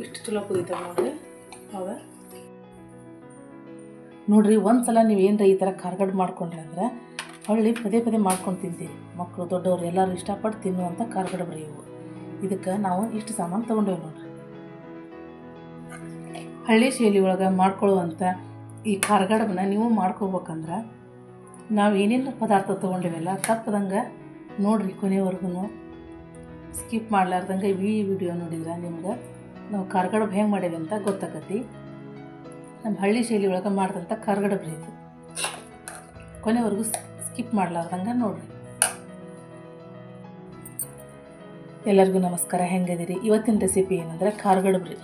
ಇಷ್ಟು ಚಲೋ ಕುದೀತದೆ ನೋಡ್ರಿ ಹೌದಾ? ನೋಡ್ರಿ ಒಂದು ಸಲ ನೀವು ಏನರ ಈ ಥರ ಕಾರ್ಗಡ್ ಮಾಡ್ಕೊಂಡ್ರಿ ಅಂದ್ರೆ ಹೊಳ್ಳಿ ಪದೇ ಪದೇ ಮಾಡ್ಕೊಂಡು ತಿಂತೀವಿ ಮಕ್ಕಳು ದೊಡ್ಡವರು ಎಲ್ಲರೂ ಇಷ್ಟಪಟ್ಟು ತಿನ್ನುವಂಥ ಕಾರ್ಗಡ ಬರೀ ಇವು. ಇದಕ್ಕೆ ನಾವು ಇಷ್ಟು ಸಾಮಾನು ತೊಗೊಂಡೇವೆ ನೋಡ್ರಿ. ಹಳ್ಳಿ ಶೈಲಿ ಒಳಗೆ ಮಾಡ್ಕೊಳ್ಳುವಂಥ ಈ ಕಾರ್ಗಡಬನ್ನ ನೀವು ಮಾಡ್ಕೋಬೇಕಂದ್ರೆ ನಾವು ಏನೇನು ಪದಾರ್ಥ ತೊಗೊಂಡೇವಲ್ಲ ತಪ್ಪದಂಗೆ ನೋಡ್ರಿ ಕೊನೆವರೆಗೂ ಸ್ಕಿಪ್ ಮಾಡಲಾರ್ದಂಗೆ ಈ ವಿಡಿಯೋ ನೋಡಿದ್ರೆ ನಿಮ್ಗೆ ನಾವು ಕರ್ಗಡಬ್ ಹೆಂಗೆ ಮಾಡೇವಿ ಅಂತ ಗೊತ್ತಾಗತ್ತಿ. ನಮ್ಮ ಹಳ್ಳಿ ಶೈಲಿ ಒಳಗೆ ಮಾಡಿದಂಥ ಕಾರ್ಗಡಬ ಇದು. ಕೊನೆವರೆಗೂ ಸ್ಕಿಪ್ ಮಾಡ್ಲಾರ್ದಂಗೆ ನೋಡ್ರಿ. ಎಲ್ಲರಿಗೂ ನಮಸ್ಕಾರ ಹೆಂಗದಿರಿ ಇವತ್ತಿನ ರೆಸಿಪಿ ಏನಂದರೆ ಕಾರ್ಗಡ ರೀ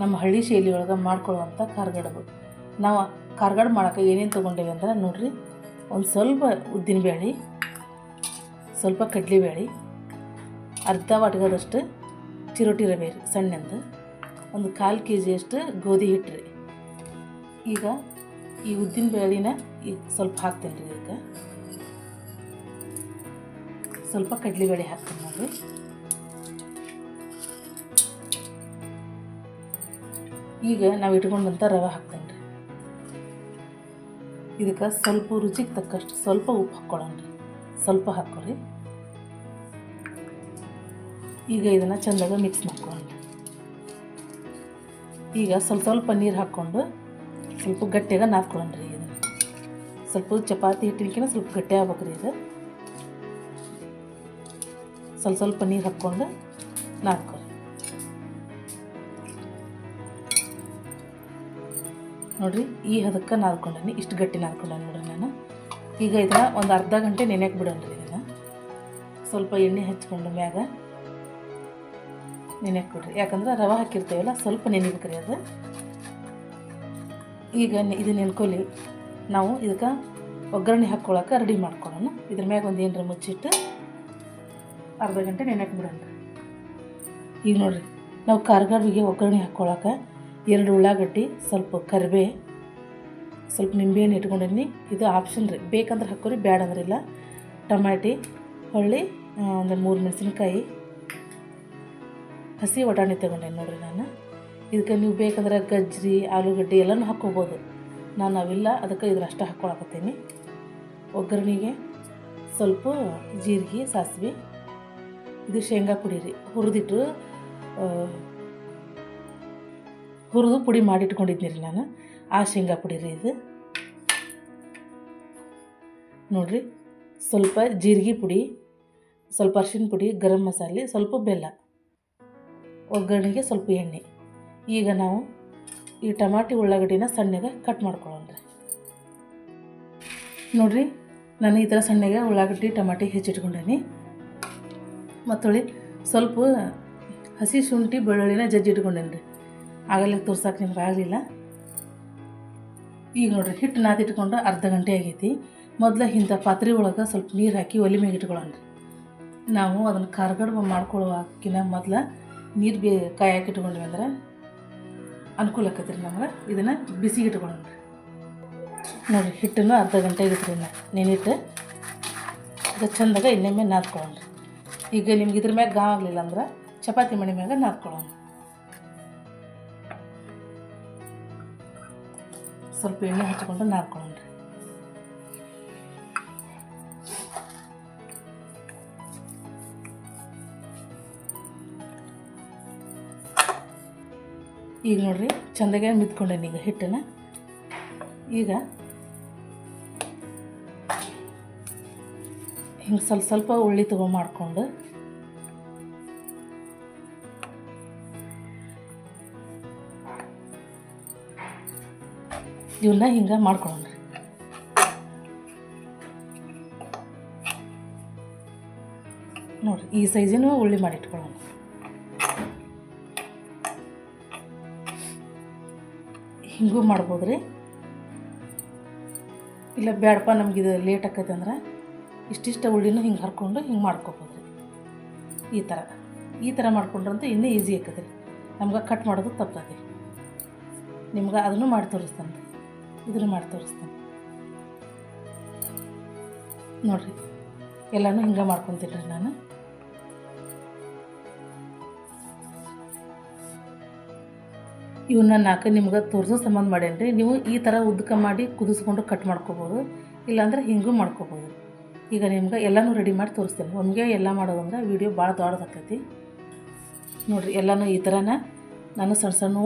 ನಮ್ಮ ಹಳ್ಳಿ ಶೈಲಿ ಒಳಗೆ ಮಾಡ್ಕೊಳ್ಳುವಂಥ ಕಾರ್ಗಡಬು ನಾವು ಕಾರ್ಗಡ ಮಾಡೋಕೆ ಏನೇನು ತೊಗೊಂಡೇವೆ ಅಂದ್ರೆ ನೋಡ್ರಿ, ಒಂದು ಸ್ವಲ್ಪ ಉದ್ದಿನ ಬೇಳೆ, ಸ್ವಲ್ಪ ಕಡಲೆಬೇಳೆ ಅರ್ಧ ವಾಟ್ಗದಷ್ಟು ಚಿರೋಟಿ ರವೆ ಸಣ್ಣಂದು. ಒಂದು ಕಾಲು ಕೆ ಜಿಯಷ್ಟು ಗೋಧಿ ಹಿಟ್ಟು ರೀ. ಈಗ ಈ ಉದ್ದಿನ ಬೇಳೆನ ಈಗ ಸ್ವಲ್ಪ ಹಾಕ್ತೇನೆ ರೀ ಇದಕ್ಕೆ ಸ್ವಲ್ಪ ಕಡಲೆಬೇಳೆ ಹಾಕ್ತೀನಿ ನೋಡಿರಿ. ಈಗ ನಾವು ಇಟ್ಕೊಂಡಂಥ ರವೆ ಹಾಕ್ತೇನೆ ರೀ. ಇದಕ್ಕೆ ಸ್ವಲ್ಪ ರುಚಿಗೆ ತಕ್ಕಷ್ಟು ಸ್ವಲ್ಪ ಉಪ್ಪು ಹಾಕ್ಕೊಳ್ಳೋಣ ರೀ. ಸ್ವಲ್ಪ ಹಾಕ್ಕೊಳ್ರಿ ಈಗ ಇದನ್ನು ಚೆಂದಾಗ ಮಿಕ್ಸ್ ಮಾಡ್ಕೊಳ್ಳೋಣ ಈಗ ಸ್ವಲ್ಪ ಸ್ವಲ್ಪ ನೀರು ಹಾಕ್ಕೊಂಡು ಸ್ವಲ್ಪ ಗಟ್ಟಿಯಾಗ ನಾದ್ಕೊಳ್ಳೋಣ ರೀ ಇದನ್ನು ಸ್ವಲ್ಪ ಚಪಾತಿ ಹಿಟ್ಟಿನ ಸ್ವಲ್ಪ ಗಟ್ಟಿ ಆಗ್ಬೇಕು ರೀ ಇದು. ಸ್ವಲ್ಪ ಸ್ವಲ್ಪ ನೀರು ಹಾಕ್ಕೊಂಡು ನಾದ್ಕೊಳ್ಳಿ. ನೋಡಿರಿ, ಈ ಹದಕ್ಕೆ ನಾದ್ಕೊಂಡೇನಿ ಇಷ್ಟು ಗಟ್ಟಿ ನಾದ್ಕೊಂಡೆ ನೋಡ್ರಿ ನಾನು. ಈಗ ಇದನ್ನ ಒಂದು ಅರ್ಧ ಗಂಟೆ ನೆನೆಯಕ್ಕೆ ಬಿಡೋಣ ರೀ ಇದನ್ನು. ಸ್ವಲ್ಪ ಎಣ್ಣೆ ಹಚ್ಕೊಂಡು ಮ್ಯಾಗ ನೆನೆಯಕ್ಕೆ ಬಿಡ್ರಿ. ಯಾಕಂದ್ರೆ ರವೆ ಹಾಕಿರ್ತೇವಲ್ಲ, ಸ್ವಲ್ಪ ನೆನೆಬೇಕ್ರಿ ಅದು. ಈಗ ಇದು ನೆನ್ಕೊಳ್ಳಿ ನಾವು ಇದಕ್ಕೆ ಒಗ್ಗರಣೆ ಹಾಕ್ಕೊಳಕ್ಕೆ ರೆಡಿ ಮಾಡ್ಕೊಳ್ಳೋಣ ಇದ್ರ ಮ್ಯಾಗ ಒಂದು ಏನರ ಮುಚ್ಚಿಟ್ಟು ಅರ್ಧ ಗಂಟೆ ನೆನೆಯಕ್ಕೆ ಬಿಡೋಣ. ಈಗ ನೋಡ್ರಿ, ನಾವು ಕಾರ್ಗಡ್ಬಿಗೆ ಒಗ್ಗರಣೆ ಹಾಕ್ಕೊಳಕ್ಕೆ ಎರಡು ಉಳ್ಳಾಗಡ್ಡಿ, ಸ್ವಲ್ಪ ಕರಿಬೇ, ಸ್ವಲ್ಪ ನಿಂಬೆಹಣ್ಣು ಇಟ್ಕೊಂಡೀನಿ ಇದು ಆಪ್ಷನ್ ರೀ. ಬೇಕಂದ್ರೆ ಹಾಕೋರಿ ಬ್ಯಾಡ ಅಂದ್ರೆ ಇಲ್ಲ. ಟಮಾಟಿ, ಹೊಳ್ಳಿ ಒಂದು ಮೂರು ಮೆಣಸಿನ್ಕಾಯಿ ಹಸಿ ವಟಾಣಿ ತಗೊಂಡೇನೆ ನೋಡ್ರಿ ನಾನು? ಇದಕ್ಕೆ ನೀವು ಬೇಕಂದ್ರೆ ಗಜ್ಜರಿ, ಆಲೂಗಡ್ಡೆ ಎಲ್ಲನೂ ಹಾಕ್ಕೋಬೋದು. ನಾನು ಅವೆಲ್ಲ, ಅದಕ್ಕೆ ಇದ್ರಷ್ಟೇ ಹಾಕ್ಕೊಳಕತ್ತೀನಿ. ಒಗ್ಗರಣೆಗೆ ಸ್ವಲ್ಪ ಜೀರಿಗೆ, ಸಾಸಿವೆ, ಇದು ಶೇಂಗಾ ಪುಡಿ ರೀ. ಹುರಿದಿಟ್ಟು ಹುರಿದು ಪುಡಿ ಮಾಡಿಟ್ಕೊಂಡಿದ್ನಿ ರೀ ನಾನು. ಆ ಶೇಂಗಾ ಪುಡಿ ರೀ ಇದು. ನೋಡಿರಿ, ಸ್ವಲ್ಪ ಜೀರಿಗೆ ಪುಡಿ, ಸ್ವಲ್ಪ ಅರ್ಶಿನ ಪುಡಿ, ಗರಂ ಮಸಾಲೆ, ಸ್ವಲ್ಪ ಬೆಲ್ಲ. ಒಗ್ಗರಣೆಗೆ ಸ್ವಲ್ಪ ಎಣ್ಣೆ. ಈಗ ನಾವು ಈ ಟಮಾಟಿ ಉಳ್ಳಾಗಡ್ಡಿನ ಸಣ್ಣಗೆ ಕಟ್ ಮಾಡ್ಕೊಳ್ಳೋಣ ನೋಡ್ರಿ, ನಾನು ಈ ಥರ ಸಣ್ಣಗೆ ಉಳ್ಳಾಗಡ್ಡಿ, ಟಮಾಟಿ ಹೆಚ್ಚಿಟ್ಕೊಂಡೇನಿ. ಮತ್ತೊಳಿ ಸ್ವಲ್ಪ ಹಸಿ ಶುಂಠಿ ಬೆಳ್ಳುಳ್ಳಿನ ಜಜ್ಜಿಟ್ಕೊಂಡೇನಿ ರೀ ಆಗಲೇ ತೋರ್ಸಕ್ಕೆ ನಿಮ್ಗೆ ಆಗಲಿಲ್ಲ. ಈಗ ನೋಡ್ರಿ, ಹಿಟ್ಟು ನಾದಿಟ್ಕೊಂಡು ಅರ್ಧ ಗಂಟೆ ಆಗೈತಿ. ಮೊದಲ ಇಂಥ ಪಾತ್ರೆ ಒಳಗೆ ಸ್ವಲ್ಪ ನೀರು ಹಾಕಿ ಒಲೆ ಮೇಲೆ ಇಟ್ಕೊಳ್ಳೋಣ ನಾವು ಅದನ್ನು ಕಾರ್ಗಡ್ಬ ಮಾಡ್ಕೊಳ್ಳೋಕಿನ ಮೊದಲ ನೀರು ಬೇ ಕಾಯಕ್ಕೆ ಇಟ್ಕೊಂಡ್ವಿ ಅಂದ್ರೆ ಅನುಕೂಲ ಆಕತ್ರಿ ನಮ್ಗೆ. ಇದನ್ನು ಬಿಸಿಗೆ ಇಟ್ಕೊಂಡ್ರಿ ನೋಡಿರಿ, ಹಿಟ್ಟನ್ನು ಅರ್ಧ ಗಂಟೆ ಆಗಿತ್ರಿ ನೆನಿಟ್ಟು ಅದು ಚಂದಾಗ ಇನ್ನೊಮ್ಮೆ ನಾದ್ಕೊಳ್ಳೋಣ ಈಗ ನಿಮ್ಗೆ ಇದ್ರ ಮ್ಯಾಗ ಗಾವ್ ಆಗಲಿಲ್ಲ ಅಂದ್ರೆ ಚಪಾತಿ ಮಣಿ ಮ್ಯಾಗ ನಾದ್ಕೊಳ್ಳೋಣ ಸ್ವಲ್ಪ ಎಣ್ಣೆ ಹಚ್ಕೊಂಡು ನಾದ್ಕೊಳ್ಳೋಣ ಈಗ ನೋಡ್ರಿ ಚಂದಾಗೆ ಮಿತ್ಕೊಂಡೇನೆ ಈಗ ಹಿಟ್ಟನ್ನ. ಈಗ ಹಿಂಗೆ ಸ್ವಲ್ಪ ಸ್ವಲ್ಪ ಉಳ್ಳಿ ತಗೊಂಡು ಮಾಡ್ಕೊಂಡು. ಇವನ್ನ ಹಿಂಗೆ ಮಾಡ್ಕೊಳ್ಳೋಣ. ನೋಡ್ರಿ, ಈ ಸೈಜಿನೂ ಉಳ್ಳಿ ಮಾಡಿಟ್ಕೊಳ್ಳೋಣ. ಹಿಂಗೂ ಮಾಡ್ಬೋದು ರೀ ಇಲ್ಲ ಬೇಡಪ್ಪ ನಮ್ಗೆ ಇದು ಲೇಟ್ ಆಕೈತೆ ಅಂದ್ರೆ ಇಷ್ಟಿಷ್ಟ ಉಳ್ಳಿನೂ ಹಿಂಗೆ ಹರ್ಕೊಂಡು ಹಿಂಗೆ ಮಾಡ್ಕೊಬೋದು ರೀ ಈ ಥರ ಈ ಥರ ಮಾಡ್ಕೊಂಡ್ರಂತೂ ಇನ್ನೂ ಈಸಿ ಆಕೈತೆ ರೀ ನಮ್ಗೆ ಕಟ್ ಮಾಡೋದು ತಪ್ಪದೆ ನಿಮ್ಗೆ ಅದನ್ನು ಮಾಡಿ ತೋರಿಸ್ತಾನೆ. ರೀ ಇದನ್ನು ಮಾಡಿ ತೋರಿಸ್ತಾನೆ. ನೋಡಿರಿ. ಎಲ್ಲನೂ ಹಿಂಗೆ ಮಾಡ್ಕೊತೀನಿ ನಾನು. ಇವನ್ನ ನಾಲ್ಕು ನಿಮ್ಗೆ ತೋರಿಸೋ ಸಂಬಂಧ ಮಾಡೇನ್ರಿ. ನೀವು ಈ ಥರ ಉದ್ದಕ ಮಾಡಿ ಕುದಿಸ್ಕೊಂಡು ಕಟ್ ಮಾಡ್ಕೋಬೋದು. ಇಲ್ಲಾಂದ್ರೆ ಹಿಂಗೂ ಮಾಡ್ಕೋಬೋದು. ಈಗ ನಿಮ್ಗೆ ಎಲ್ಲನೂ ರೆಡಿ ಮಾಡಿ ತೋರಿಸ್ತೇನೆ. ಒಮ್ಗೆ ಎಲ್ಲ ಮಾಡೋದಂದ್ರೆ ವೀಡಿಯೋ ಭಾಳ ದೊಡ್ಡದಾಗ್ತೈತಿ. ನೋಡಿರಿ, ಎಲ್ಲನೂ ಈ ಥರನ ನಾನು ಸಣ್ಣ ಸಣ್ಣ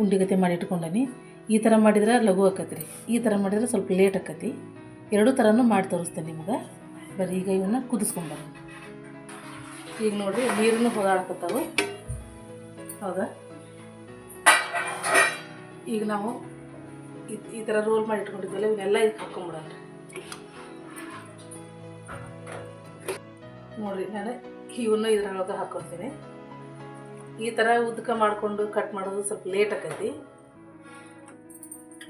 ಉಂಡಿಗತೆ ಮಾಡಿ ಇಟ್ಕೊಂಡೇನಿ. ಈ ಥರ ಮಾಡಿದ್ರೆ ಲಘು ಆಕತಿ ರೀ ಈ ಥರ ಮಾಡಿದ್ರೆ ಸ್ವಲ್ಪ ಲೇಟ್ ಆಕತಿ. ಎರಡೂ ಥರನೂ ಮಾಡಿ ತೋರಿಸ್ತೇನೆ ನಿಮ್ಗೆ. ಬರೀ ಈಗ ಇವನ್ನ ಕುದಿಸ್ಕೊಂಬರೋಣ. ಈಗ ನೋಡಿರಿ ನೀರನ್ನು ಹೋದಾಡ್ಕೊತಾವೆ ಹೌದಾ? ಈಗ ನಾವು ಈ- ಥರ ರೋಲ್ ಮಾಡಿ ಇಟ್ಕೊಂಡಿದ್ದೆಲ್ಲ ಇವನ್ನೆಲ್ಲ ಇದಕ್ಕೆ ಹಾಕೊಂಬಿಡೋಣ. ನೋಡಿರಿ, ನಾನು ಇವನ್ನ ಇದ್ರೊಳಗೆ ಹಾಕೊಳ್ತೀನಿ. ಈ ಥರ ಉದ್ಕ ಮಾಡಿಕೊಂಡು ಕಟ್ ಮಾಡೋದು ಸ್ವಲ್ಪ ಲೇಟ್ ಆಕೈತಿ.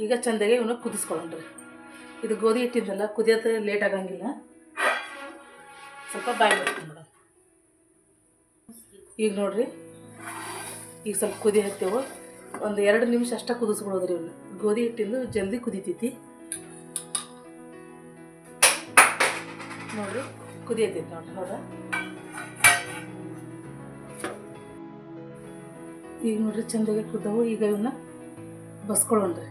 ಈಗ ಚಂದಾಗೆ ಇವನ್ನ ಕುದಿಸ್ಕೊಳ್ಳೋಣ್ರಿ ಇದು ಗೋಧಿ ಇಟ್ಟಿದ್ದಲ್ಲ ಕುದಿಯೋದು ಲೇಟ್ ಆಗಂಗಿಲ್ಲ. ಸ್ವಲ್ಪ ಬಾಯಿ ಮಾಡ್ಕೊಂಬಿಡೋಣ ಈಗ ನೋಡ್ರಿ, ಈಗ ಸ್ವಲ್ಪ ಕುದಿ ಹಾಕ್ತೇವೆ. ಒಂದು ಎರಡು ನಿಮಿಷ ಅಷ್ಟೇ ಕುದಿಸ್ಬಿಡೋದ್ರಿ ಇವನ್ನ ಗೋಧಿ ಹಿಟ್ಟಿಂದು ಜಲ್ದಿ ಕುದಿತೈತಿ. ನೋಡ್ರಿ, ಕುದಿಯತೈತಿ ನೋಡ್ರಿ, ಹೌದಾ? ಈಗ ನೋಡ್ರಿ ಚಂದಾಗಿ ಕುದ್ದವು, ಈಗ ಇವನ್ನ ಬಸ್ಕೊಳ್ಳೋಣ್ರಿ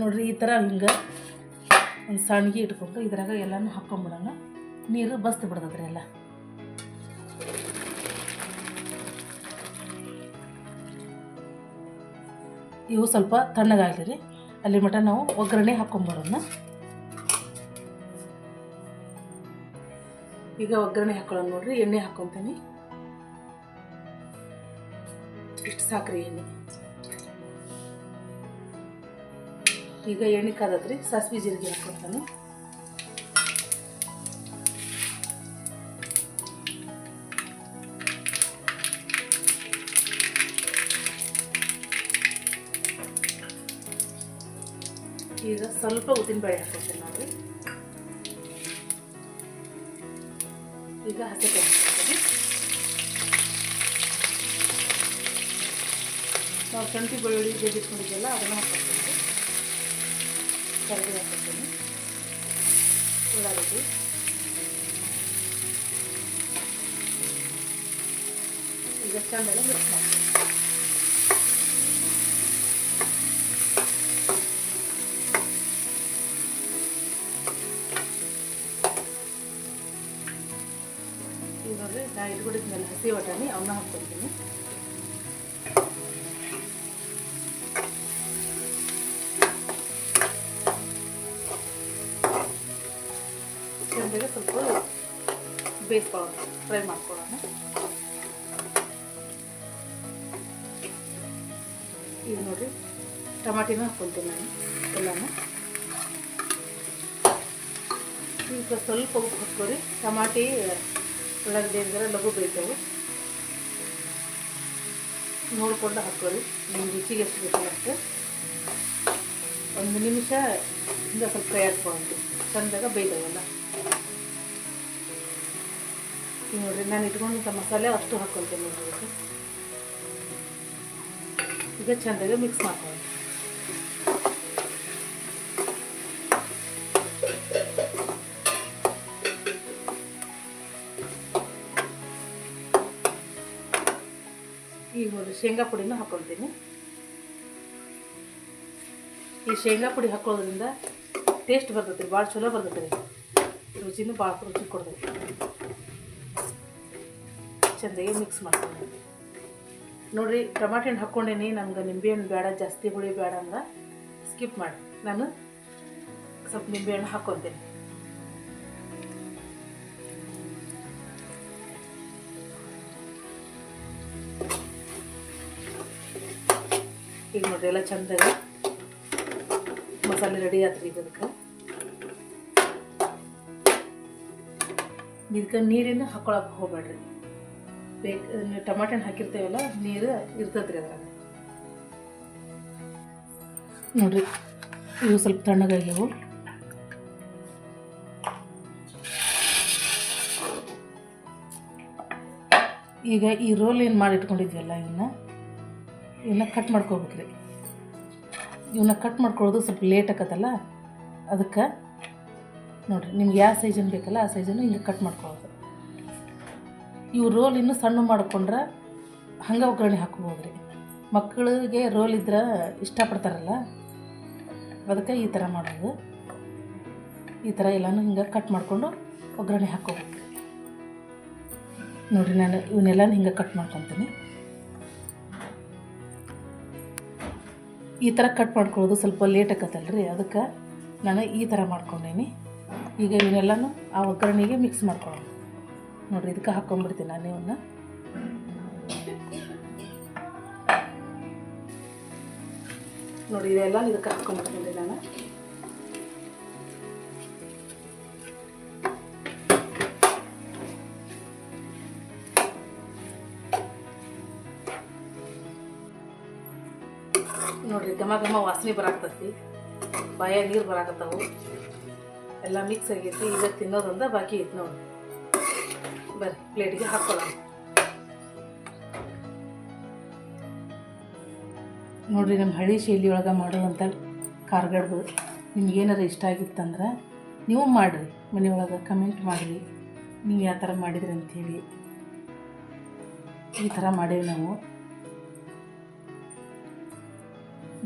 ನೋಡ್ರಿ, ಈ ಥರ ಹಿಂಗೆ ಒಂದು ಸಣ್ಣಗೆ ಇಟ್ಕೊಂಡು ಇದ್ರಾಗ ಎಲ್ಲನೂ ಹಾಕ್ಕೊಂಬಿಡೋಣ ನೀರು ಬಸ್ತು ಬಿಡ್ತದ್ರಿ ಎಲ್ಲ. ಇವು ಸ್ವಲ್ಪ ತಣ್ಣಗಾಗಲಿ ರೀ. ಅಲ್ಲಿ ಮಟ ನಾವು ಒಗ್ಗರಣೆ ಹಾಕ್ಕೊಂಬರೋಣ ಈಗ ಒಗ್ಗರಣೆ ಹಾಕೊಳ್ಳೋಣ ನೋಡ್ರಿ, ಎಣ್ಣೆ ಹಾಕ್ಕೊತೀನಿ ಇಷ್ಟು ಸಾಕ್ರಿ ಎಣ್ಣೆ. ಈಗ ಎಣ್ಣೆ ಕಾದತ್ರಿ ಸಾಸಿವೆ ಜೀರಿಗೆ ಹಾಕ್ಕೊತಾನೆ ಈಗ ಸ್ವಲ್ಪ ಉದ್ದಿನಬೇಳೆ ಹಾಕ್ಕೊತೀನಿ ನೋಡ್ರಿ ಈಗ ಹಸೆ ಹಾಕ್ಕೊತೀನಿ ನಾವು ಶುಂಠಿ ಬೆಳ್ಳುಳ್ಳಿ ಬೇಯಿಸ್ಕೊಂಡಿದ್ದೆಲ್ಲ ಅದನ್ನು ಹಾಕ್ಕೊತೀನಿ ಕರಿಬೇವು ಹಾಕ್ಕೊತೀನಿ ಉಳ್ಳಾಗಡ್ಡಿ. ಈಗ ಚಂದೆಲ್ಲ ಮಿಕ್ಸ್ ಮಾಡ್ತೀನಿ ಈಗ ನೋಡ್ರಿ ನಾ ಇಟ್ಕೊಂಡಿದ್ಮೇಲೆ ಹಸಿ ಬಟಾಣಿ ಅವನ್ನ ಹಾಕ್ಕೊತೀನಿ ಚಂದಾಗೆ ಸ್ವಲ್ಪ ಬೇಯಿಸ್ಕೊಳ್ಳೋಣ ಫ್ರೈ ಮಾಡ್ಕೊಳ್ಳೋಣ ಈಗ ನೋಡಿರಿ ಟಮಾಟಿನೂ ಹಾಕ್ಕೊತೀನಿ ನಾನು, ಎಲ್ಲನೂ. ಈಗ ಸ್ವಲ್ಪ ಉಪ್ಪು ಹಾಕ್ಕೊರಿ ಟಮಾಟಿ ಉಳ್ಳಾಗಡ್ಡಿ ಅಂದ್ರೆ ಲಘು ಬೇಯ್ತವೆ ನೋಡಿಕೊಂಡು ಹಾಕೋರಿ ನಿಮ್ಮ ರುಚಿಗೆ ಎಷ್ಟು ಬೇಕು ಅಷ್ಟು ಒಂದು ನಿಮಿಷ ಇಂದ ಸ್ವಲ್ಪ ಫ್ರೈ ಹಾಕ್ಕೊಂಡು ಚಂದಾಗ ಬೇಯ್ತವಲ್ಲ ಈಗ ನೋಡ್ರಿ, ನಾನು ಇಟ್ಕೊಂಡಂಥ ಮಸಾಲೆ ಅಷ್ಟು ಹಾಕ್ಕೊಳ್ತೇನೆ ನೋಡ್ರಿ ಈಗ. ಚಂದಾಗ ಮಿಕ್ಸ್ ಮಾಡ್ಕೊಳ್ಳಿ. ಈಗ ಒಂದು ಶೇಂಗಾ ಪುಡಿನೂ ಹಾಕ್ಕೊಳ್ತೀನಿ ಈ ಶೇಂಗಾ ಪುಡಿ ಹಾಕೋದ್ರಿಂದ ಟೇಸ್ಟ್ ಬರ್ತೈತೆ ರೀ ಭಾಳ ಚಲೋ ಬರ್ತೈತೆ ರೀ. ರುಚಿನೂ ಭಾಳ ರುಚಿ ಕೊಡ್ತೈತಿ. ಚೆಂದಾಗಿ ಮಿಕ್ಸ್ ಮಾಡ್ತೀನಿ. ನೋಡಿರಿ, ಟೊಮಾಟೊ ಹಣ್ಣು ಹಾಕ್ಕೊಂಡೇನಿ ನಮ್ಗೆ ನಿಂಬೆಹಣ್ಣು ಬೇಡ, ಜಾಸ್ತಿ ಹುಳಿ ಬೇಡ ಅಂದ್ರೆ ಸ್ಕಿಪ್ ಮಾಡಿ. ನಾನು ಸ್ವಲ್ಪ ನಿಂಬೆಹಣ್ಣು ಹಾಕ್ಕೊತೀನಿ ಈಗ ನೋಡ್ರಿ ಎಲ್ಲ ಚಂದಾಗ ಮಸಾಲೆ ರೆಡಿ ಆತ್ರಿ ಇದಕ್ಕೆ. ಇದಕ್ಕೆ ನೀರಿನ ಹಾಕೊಳಕ್ಕೆ ಹೋಗ್ಬೇಡ್ರಿ. ಬೇಕು ಟಮಾಟೆ ಹಾಕಿರ್ತೇವಲ್ಲ, ನೀರು ಇರ್ತದ್ರಿ ಅದ್ರಾಗ. ನೋಡ್ರಿ, ಇವು ಸ್ವಲ್ಪ ತಣ್ಣಗಾಗ್ಯವು. ಈಗ ಈ ರೋಲ್ ಏನು ಮಾಡಿ ಅಲ್ಲ ಇವನ್ನ ಇವನ್ನ ಕಟ್ ಮಾಡ್ಕೋಬೇಕ್ರಿ. ಇವನ್ನ ಕಟ್ ಮಾಡ್ಕೊಳ್ಳೋದು ಸ್ವಲ್ಪ ಲೇಟ್ ಆಕತ್ತಲ್ಲ, ಅದಕ್ಕೆ ನೋಡಿರಿ ನಿಮ್ಗೆ ಯಾವ ಸೈಜನ್ನು ಬೇಕಲ್ಲ ಆ ಸೈಜನ್ನು ಹಿಂಗೆ ಕಟ್ ಮಾಡ್ಕೊಳ್ಳೋದು. ಇವು ರೋಲ್ ಇನ್ನೂ ಸಣ್ಣ ಮಾಡ್ಕೊಂಡ್ರೆ ಹಂಗೆ ಒಗ್ಗರಣೆ ರೀ ಮಕ್ಕಳಿಗೆ ರೋಲ್ ಇದ್ರೆ ಇಷ್ಟಪಡ್ತಾರಲ್ಲ, ಅದಕ್ಕೆ ಈ ಥರ ಮಾಡೋದು. ಈ ಥರ ಎಲ್ಲನೂ ಹಿಂಗೆ ಕಟ್ ಮಾಡಿಕೊಂಡು ಒಗ್ಗರಣೆ ಹಾಕೋಬೇಕು ನೋಡಿರಿ ನಾನು ಇವನ್ನೆಲ್ಲನೂ ಹಿಂಗೆ ಕಟ್ ಮಾಡ್ಕೊತೀನಿ. ಈ ಥರ ಕಟ್ ಮಾಡ್ಕೊಳ್ಳೋದು ಸ್ವಲ್ಪ ಲೇಟ್ ಆಕತ್ತಲ್ರಿ? ಅದಕ್ಕೆ ನಾನು ಈ ಥರ ಮಾಡ್ಕೊಂಡೇನಿ. ಈಗ ಇವನ್ನೆಲ್ಲನೂ ಆ ಒಗ್ಗರಣೆಗೆ ಮಿಕ್ಸ್ ಮಾಡ್ಕೊಳ್ಳೋಣ. ನೋಡಿರಿ, ಇದಕ್ಕೆ ಹಾಕ್ಕೊಂಡ್ಬಿಡ್ತೀನಿ ನಾನು ಇವನ್ನ ನೋಡಿ ಇದೆಲ್ಲ ಇದಕ್ಕೆ ಹಾಕ್ಕೊಂಡ್ಬಿಡ್ತೀನಿ ನಾನು. ಘಮ ಘಮ ವಾಸನೆ ಬರಾಕತ್ತೈತಿ. ಬಾಯ ನೀರು ಬರಾಕತ್ತಾವು. ಎಲ್ಲ ಮಿಕ್ಸ್ ಆಗೈತಿ, ಈಗ ತಿನ್ನೋದಂದ್ರೆ ಬಾಕಿ ಐತಿ ನೋಡಿ. ಬರ್ರಿ ಪ್ಲೇಟಿಗೆ ಹಾಕ್ಕೊಳ್ಳೋಣ ನೋಡ್ರಿ ನಮ್ಮ ಹಳ್ಳಿ ಶೈಲಿ ಒಳಗೆ ಮಾಡುವಂಥ ಕಾರ್ಗಡ್ಬು ನಿಮ್ಗೇನಾರು ಇಷ್ಟ ಆಗಿತ್ತಂದ್ರೆ ನೀವು ಮಾಡಿರಿ, ಮನೆಯೊಳಗೆ ಕಮೆಂಟ್ ಮಾಡಿರಿ. ನೀವು ಯಾವ ಥರ ಮಾಡಿದ್ರಿ ಅಂಥೇಳಿ ಈ ಥರ ಮಾಡೇವಿ ನಾವು.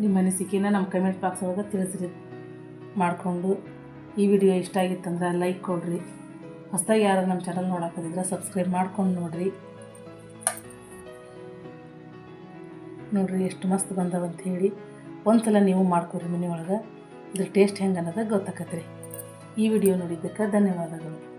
ನಿಮ್ಮ ಅನಿಸಿಕೆನ ನಮ್ಮ ಕಮೆಂಟ್ ಬಾಕ್ಸ್ ಒಳಗೆ ತಿಳಿಸ್ರಿ. ಮಾಡಿಕೊಂಡು ಈ ವಿಡಿಯೋ ಇಷ್ಟ ಆಗಿತ್ತಂದ್ರೆ ಲೈಕ್ ಕೊಡ್ರಿ. ಹೊಸದಾಗಿ ಯಾರು ನಮ್ಮ ಚಾನಲ್ ನೋಡೋಕ್ಕಿದ್ರೆ ಸಬ್ಸ್ಕ್ರೈಬ್ ಮಾಡ್ಕೊಂಡು ನೋಡ್ರಿ. ನೋಡ್ರಿ ಎಷ್ಟು ಮಸ್ತ್ ಬಂದವ ಅಂತ ಹೇಳಿ. ಒಂದ್ಸಲ ನೀವು ಮಾಡ್ಕೊರಿ ಮನೆಯೊಳಗೆ. ಇದ್ರ ಟೇಸ್ಟ್ ಹೆಂಗೆ ಅನ್ನೋದು ಗೊತ್ತಾಕತ್ರಿ. ಈ ವಿಡಿಯೋ ನೋಡಿದ್ದಕ್ಕೆ ಧನ್ಯವಾದಗಳು.